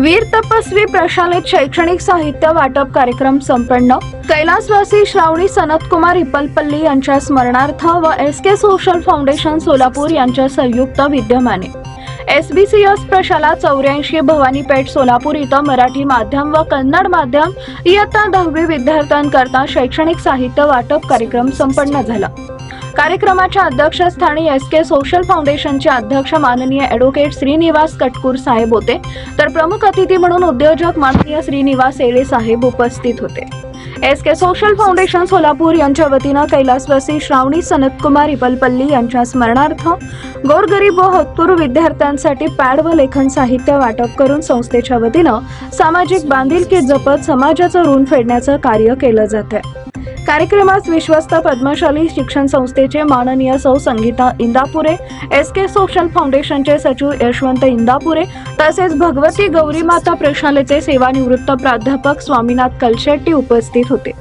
वीर तपस्वी प्रशालेत शैक्षणिक साहित्य वाटप कार्यक्रम संपन्न. कैलासवासी श्रावणी सनतकुमार इपलपल्ली यांच्या स्मरणार्थ व S K social foundation Solapur यांच्या संयुक्त विद्यमाने. एस बी सी एस प्रशाला चौऱ्याऐंशी भवानीपेठ सोलापूर इथं मराठी माध्यम व कन्नड माध्यम इयत्ता दहावी विद्यार्थ्यांकरता शैक्षणिक साहित्य वाटप कार्यक्रम संपन्न झाला. कार्यक्रमाच्या अध्यक्षस्थानी एस के सोशल फाउंडेशनचे अध्यक्ष माननीय ॲडव्होकेट श्रीनिवास कटकूर साहेब होते. तर प्रमुख अतिथी म्हणून उद्योजक माननीय श्रीनिवास येळे साहेब उपस्थित होते. S K social foundation Solapur यांच्या वतीनं कैलासवासी श्रावणी सनतकुमार इपलपल्ली यांच्या स्मरणार्थ गोरगरीब व होतकरू विद्यार्थ्यांसाठी पॅड व लेखन साहित्य वाटप करून संस्थेच्या वतीनं सामाजिक बांधिलकी जपत समाजाचं ऋण फेडण्याचं कार्य केलं जात आहे कार्यक्रमास विश्वस्त पद्मशाली शिक्षण संस्थेचे माननीय सौ Sangita Indapure S K social फाउंडेशनचे सचिव यशवंत इंदापुरे तसेच भगवती गौरी माता प्रशालेचे सेवानिवृत्त प्राध्यापक स्वामीनाथ कलशेट्टी उपस्थित होते.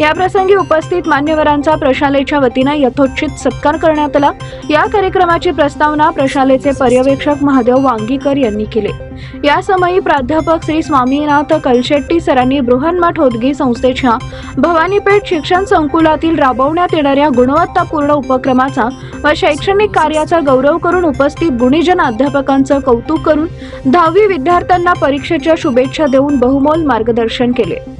याप्रसंगी उपस्थित मान्यवरांचा प्रशालेच्या वतीनं यथोचित सत्कार करण्यात आला. या कार्यक्रमाची प्रस्तावना प्रशालेचे पर्यवेक्षक महादेव वांगीकर यांनी केले. या समयी प्राध्यापक श्री स्वामीनाथ कलशेट्टी सरांनी बृहन्मठ होदगी संस्थेच्या भवानीपेठ शिक्षण संकुलातील राबवण्यात येणाऱ्या गुणवत्तापूर्ण उपक्रमाचा व शैक्षणिक कार्याचा गौरव करून उपस्थित गुणीजन अध्यापकांचं कौतुक करून दहावी विद्यार्थ्यांना परीक्षेच्या शुभेच्छा देऊन बहुमोल मार्गदर्शन केले.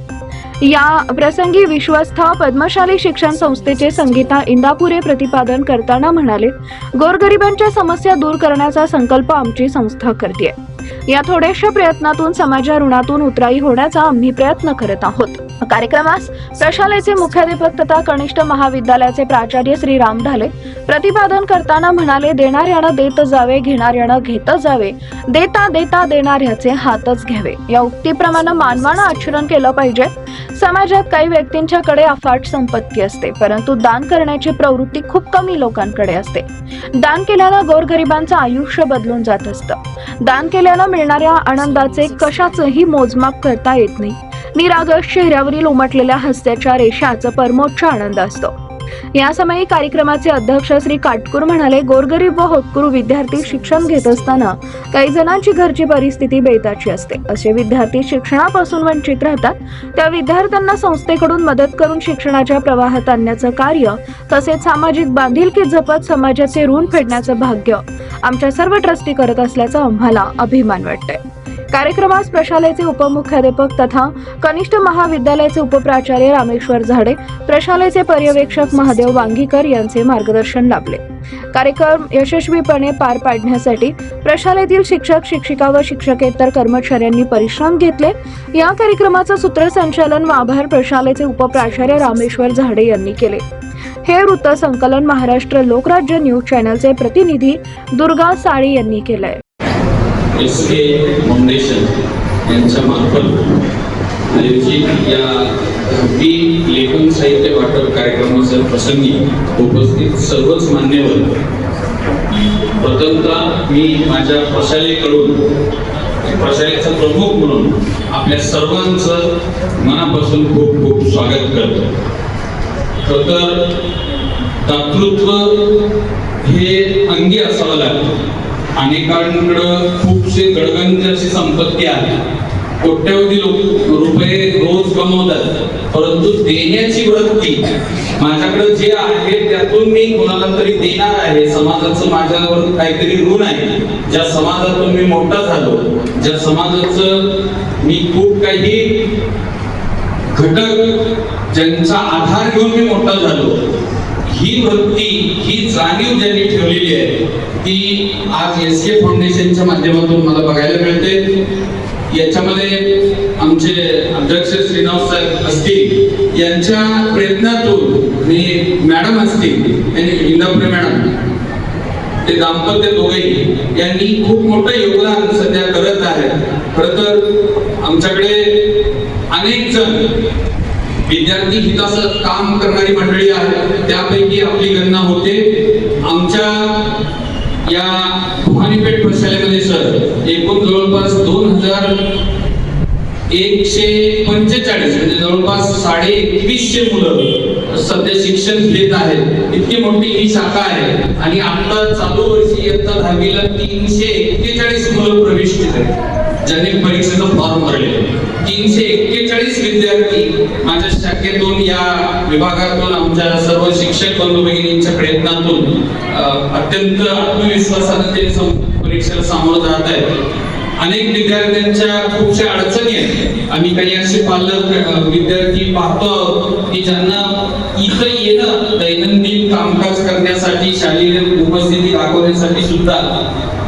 या प्रसंगी विश्वस्थ पद्मशाली शिक्षण संस्थेचे संगीता इंदापुरे प्रतिपादन करताना म्हणाले गोरगरिबांच्या समस्या दूर करण्याचा संकल्प आमची संस्था करते या थोड्याशा प्रयत्नातून समाजा ऋणातून उतराई होण्याचा आम्ही प्रयत्न करत आहोत. कार्यक्रमास प्रशालेचे मुख्याध्यापक तथा कनिष्ठ महाविद्यालयाचे प्राचार्य श्री राम ढाले प्रतिपादन करताना म्हणाले देणाऱ्यानं देत जावे घेणाऱ्यानं घेत जावे. देता देता देणाऱ्याचे हातच घ्यावे. या उक्तीप्रमाणे मानवानं आचरण केलं पाहिजे. समाजात काही व्यक्तींच्याकडे अफाट संपत्ती असते परंतु दान करण्याची प्रवृत्ती खूप कमी लोकांकडे असते. दान केल्यानं गोरगरिबांचं आयुष्य बदलून जात असतं. दान केल्यानं मिळणाऱ्या आनंदाचे कशाचंही मोजमाप करता येत नाही. निरागस चेहऱ्यावरील उमटलेल्या हास्याच्या रेषाचं परमोच्च आनंद असतो. या समयी कार्यक्रमाचे अध्यक्ष श्री काटकूर म्हणाले गोरगरीब व होतकरू विद्यार्थी शिक्षण घेत असताना काही जणांची घरची परिस्थिती बेताची असते. असे विद्यार्थी शिक्षणापासून वंचित राहतात. त्या विद्यार्थ्यांना संस्थेकडून मदत करून शिक्षणाच्या प्रवाहात आणण्याचं कार्य तसेच सामाजिक बांधिलकी जपत समाजाचे ऋण फेडण्याचं भाग्य आमच्या सर्व ट्रस्टी करत असल्याचा आम्हाला अभिमान वाटतंय. कार्यक्रमास प्रशालेचे उपमुख्याध्यापक तथा कनिष्ठ महाविद्यालयाचे उपप्राचार्य रामेश्वर झाडे प्रशालेचे पर्यवेक्षक महादेव वांगीकर यांचे मार्गदर्शन लाभले. कार्यक्रम यशस्वीपणे पार पाडण्यासाठी प्रशालेतील शिक्षक शिक्षिका व शिक्षकेतर कर्मचाऱ्यांनी परिश्रम घेतले. या कार्यक्रमाचं सूत्रसंचालन व आभार प्रशालेचे उपप्राचार्य रामेश्वर झाडे यांनी केले. हे वृत्तसंकलन महाराष्ट्र लोकराज्य न्यूज चॅनलचे प्रतिनिधी दुर्गा साळी यांनी केलंय. एस के फाउंडेशन यांच्या मार्फत आयोजित या दहावी लेखन साहित्य वाटप कार्यक्रमाच्या प्रसंगी उपस्थित सर्वच मान्यवर प्रथमतः मी माझ्या प्रशालेकडून प्रशालेचा प्रमुख म्हणून आपल्या सर्वांचं मनापासून खूप खूप स्वागत करतो. खरं तर दातृत्व हे अंगी असावं लागतं. अनेकांकडं खूप खूपसे गडगंज अशी संपत्ती आहे. कोट्यवधी लोक रुपये रोज कमवतात परंतु देण्याची वृत्ती माझ्याकडे जे आहे त्यातून मी कोणाला तरी देणार आहे. समाजाचं माझ्यावर काहीतरी ऋण आहे. ज्या समाजातून मी मोठा झालो ज्या समाजाचं मी खूप काही घटक ज्यांचा आधार घेऊन मी मोठा झालो ही वृत्ती ही जाणीव ज्यांनी ठेवलेली आहे ती आज एस के फाउंडेशनच्या माध्यमातून मला बघायला मिळते. याच्यामध्ये आमचे अध्यक्ष श्रीनाथ साहेब असतील यांच्या प्रयत्नातून मी मॅडम असतील यांनी इंदापुरे मॅडम ते दाम्पत्य दोघेही यांनी खूप मोठं योगदान सध्या करत आहे खर तर आमच्याकडे अनेक जण विद्यार्थी हिताचं काम करणारी मंडळी आहे त्यापैकी आपली गणना होते. आमच्या या भवानीपेठ प्रशालेमध्ये सर एकूण जवळपास दोन हजार एकशे पंचेचाळीस म्हणजे जवळपास साडे एकवीसशे मुलं सध्या शिक्षण घेत आहेत. इतकी मोठी ही शाखा आहे. आणि आता चालू वर्षी इयत्ता दहावीला तीनशे एक्केचाळीस मुलं प्रवेश केले. ज्यांनी परीक्षेचं फॉर्म भरले. तीनशे एक्केचाळीस विद्यार्थी माझ्या शाखेतून या विभागातून आमच्या सर्व शिक्षक बंधू भगिनींच्या प्रयत्नातून अत्यंत आत्मविश्वासानं ते परीक्षेला सामोरं जात आहेत. अनेक विद्यार्थ्यांच्या खूपशा अडचणी आहेत. आम्ही काही असे पालक विद्यार्थी पाहतो की ज्यांना इथं येणं दैनंदिन कामकाज करण्यासाठी शारीरिक उपस्थिती दाखवण्यासाठी सुद्धा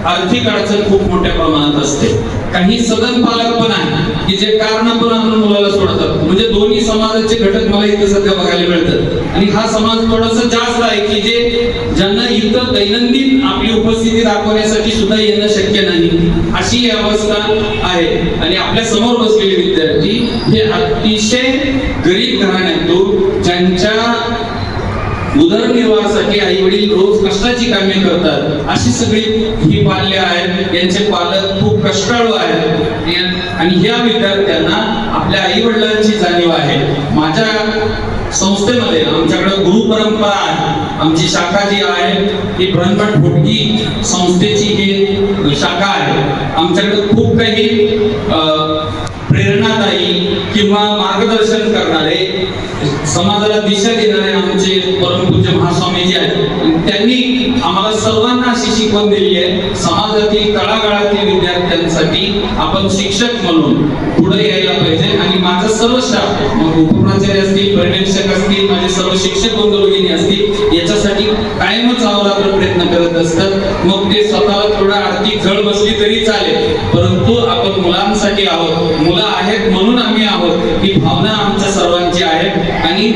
आर्थिक अडचण खूप मोठ्या प्रमाणात असते. काही सदन पालक पण आहे की जे कारण पण आणून मुलाला सोडतात. म्हणजे दोन्ही समाजाचे घटक मला इथं सध्या बघायला मिळतात. आणि हा समाज थोडासा जास्त आहे की जे ज्यांना इथं दैनंदिन आपली उपस्थिती दाखवण्यासाठी सुद्धा येणं शक्य नाही अशी अवस्था आहे. आणि आपल्यासमोर बसलेले विद्यार्थी हे अतिशय गरीब घराण्यातून ज्यांच्या उदरनिर्वाहासाठी आई वडील रोज कष्टाची कामे करतात. अशी सगळी ही बाल्य आहेत. यांचे पालक खूप कष्टाळू आहेत. या- आणि ह्या विद्यार्थ्यांना आपल्या आई वडिलांची जाणीव आहे. माझ्या संस्थेमध्ये आमच्याकडे गुरु परंपरा आहे. आमची शाखा जी आहे ही ब्रह्मट फुटकी संस्थेची ही शाखा आहे. आमच्याकडे खूप काही प्रेरणादायी किंवा मार्गदर्शन करणारे समाजाला दिशा देणारे आमचे परमपूज्य महास्वामीजी आहेत. त्यांनी आम्हाला सर्वांना अशी शिकवण दिली आहे समाजातील तळागाळातील विद्यार्थ्यांसाठी आपण शिक्षक म्हणून पुढे यायला पाहिजे. आणि माझं सर्व स्टाफ मग उपप्राचार्य असतील पर्यवेक्षक असतील माझे सर्व शिक्षक बंधू असतील याच्यासाठी कायमच अहोरात्र प्रयत्न करत असतात. मग ते स्वतःला थोडा आर्थिक झळ बसली तरी चालेल. परंतु आपण मुलांसाठी आहोत मुलं आहेत म्हणून आम्ही आहोत. ही भावना आमच्या सर्वांची आहे आणि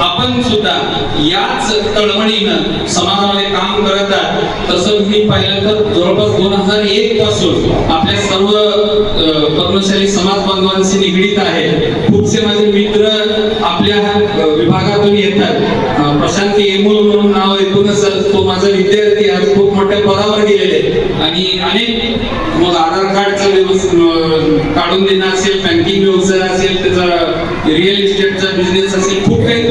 आपण सुद्धा याच तळमळीनं समाजामध्ये काम करत तसं मी पाहिलं तर जवळपास दोन हजार एक पासून आपल्या सर्व अ, कर्मचारी समाज बांधवांशी निगडीत आहे खूपसे माझे मित्र आपल्या विभागातून येतात प्रशांत येमूल म्हणून नाव ऐकूनच तो माझा विद्यार्थी आज खूप मोठ्या पदावर गेलेले आणि अनेक मग आधार कार्डचं व्यवस्थित काढून देणं असेल बँकिंग व्यवसाय असेल त्याचा रिअल इस्टेटचा बिझनेस असेल खूप काही